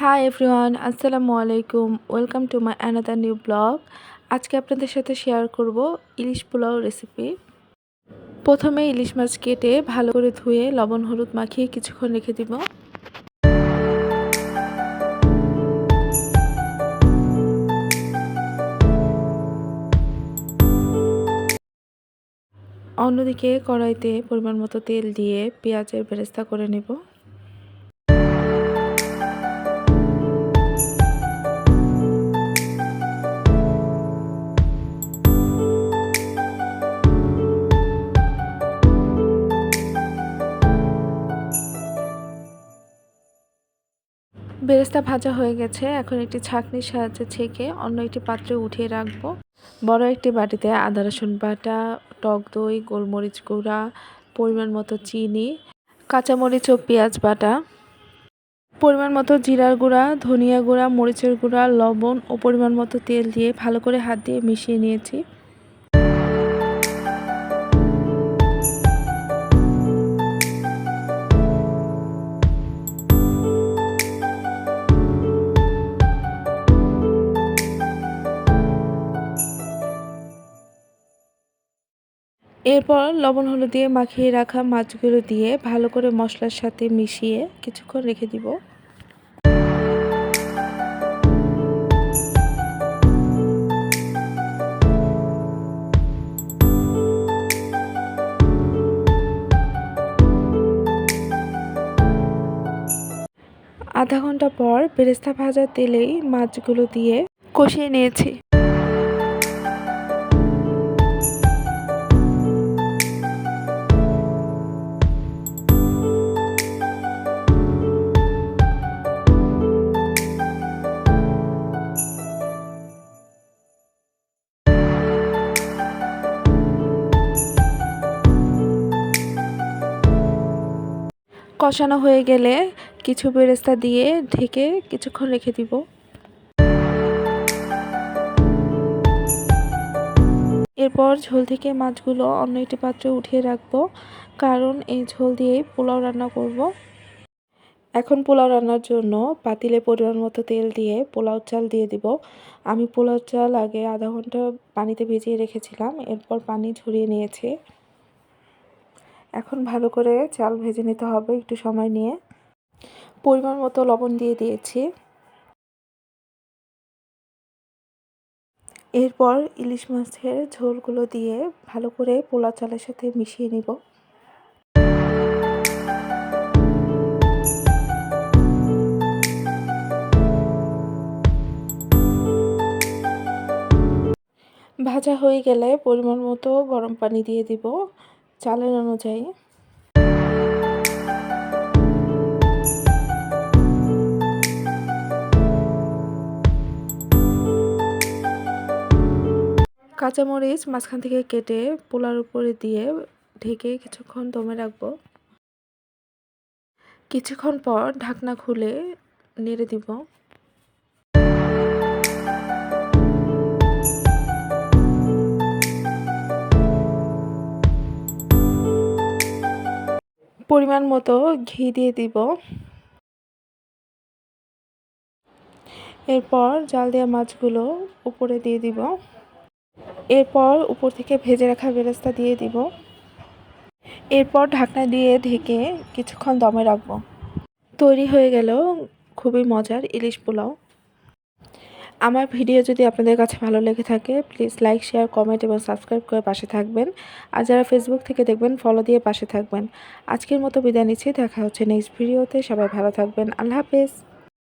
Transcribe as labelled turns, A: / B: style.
A: High everyone আসসালামু আলাইকুম। Welcome to my another new blog আজকে আপনাদের সাথে শেয়ার করব ইলিশ পোলাও রেসিপি প্রথমে ইলিশ মাছ কেটে ভালো করে ধুয়ে লবণ হলুদ মাখিয়ে কিছুক্ষণ রেখে দিব। অন্যদিকে কড়াইতে পরিমাণ মতো তেল দিয়ে পেঁয়াজের বেরেস্তা করে নেব। বেরেস্তা ভাজা হয়ে গেছে। এখন একটি ছাঁকনির সাহায্যে ছেঁকে অন্য একটি পাত্রে উঠিয়ে রাখব। বড় একটি বাটিতে আদা, রসুন বাটা, টক দই, গোলমরিচ গুঁড়া, পরিমাণ মতো চিনি, কাঁচামরিচ ও পেঁয়াজ বাটা, পরিমাণ মতো জিরার গুঁড়া, ধনিয়া গুঁড়া, মরিচের গুঁড়া, লবণ ও পরিমাণ মতো তেল দিয়ে ভালো করে হাত দিয়ে মিশিয়ে নিয়েছি। এরপর লবণ হলুদ দিয়ে মাখিয়ে রাখা মাছগুলো দিয়ে ভালো করে মশলার সাথে মিশিয়ে কিছুক্ষণ রেখে দিব। আধা ঘণ্টা পর বেরেস্তা ভাজা তেলেই মাছগুলো দিয়ে কষিয়ে নিয়েছি। কষানো হয়ে গেলে কিছু বেরেস্তা দিয়ে ঢেকে কিছুক্ষণ রেখে দিব। এরপর ঝোল থেকে মাছগুলো অন্য একটি পাত্রে উঠিয়ে রাখব, কারণ এই ঝোল দিয়েই পোলাও রান্না করব। এখন পোলাও রান্নার জন্য পাতিলে পরিমাণ মতো তেল দিয়ে পোলাও চাল দিয়ে দিব। আমি পোলাও চাল আগে আধা ঘণ্টা পানিতে ভিজিয়ে রেখেছিলাম, এরপর পানি ঝরিয়ে নিয়েছি। এখন ভালো করে চাল ভেজে নিতে হবে একটু সময় নিয়ে। পরিমাণ মতো লবণ দিয়ে দিয়েছি। এরপর ইলিশ মাছের ঝোলগুলো দিয়ে ভালো করে পোলা চালের সাথে মিশিয়ে নিব। ভাজা হয়ে গেলে পরিমাণ মতো গরম পানি দিয়ে দিব। চালের অনুযায়ী। কাঁচামরিচ মাঝখান থেকে কেটে পোলার উপরে দিয়ে ঢেকে কিছুক্ষণ দমে রাখব। কিছুক্ষণ পর ঢাকনা খুলে নেড়ে দিব। পরিমাণ মতো ঘি দিয়ে দিব। এরপর জাল দেওয়া মাছগুলো উপরে দিয়ে দিব। এরপর উপর থেকে ভেজে রাখা বেরেস্তা দিয়ে দিব। এরপর ঢাকনা দিয়ে ঢেকে কিছুক্ষণ দমে রাখব। তৈরি হয়ে গেল খুবই মজার ইলিশ পোলাও। আমার ভিডিও যদি আপনাদের কাছে ভালো লেগে থাকে প্লিজ লাইক শেয়ার কমেন্ট এবং সাবস্ক্রাইব করে পাশে থাকবেন। আর যারা ফেসবুক থেকে দেখবেন ফলো দিয়ে পাশে থাকবেন। আজকের মতো বিদায় নিচ্ছি, দেখা হচ্ছে নেক্সট ভিডিওতে সবাই ভালো থাকবেন। আল্লাহ হাফেজ।